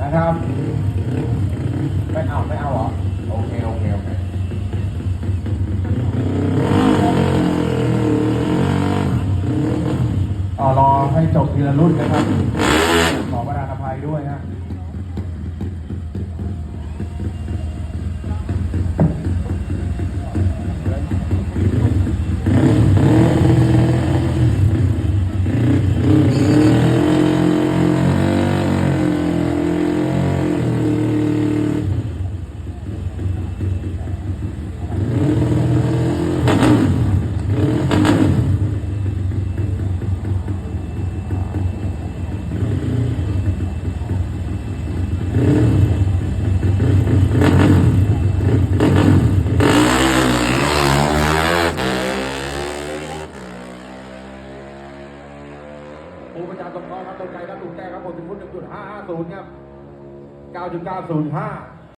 นะครับ ไม่เอาไม่เอาเหรอ โอเค โอเค โอเคอ๋อรอให้จบทีละรุ่นนะครับ ขอประธานอภัยด้วยนะ ปูประชาสงเคราะห์ครับตรงใจครับถูกแก้ครับผมถึงจุดห้าห้าศูนย์ครับเก้าจุดเก้าศูนย์ห้า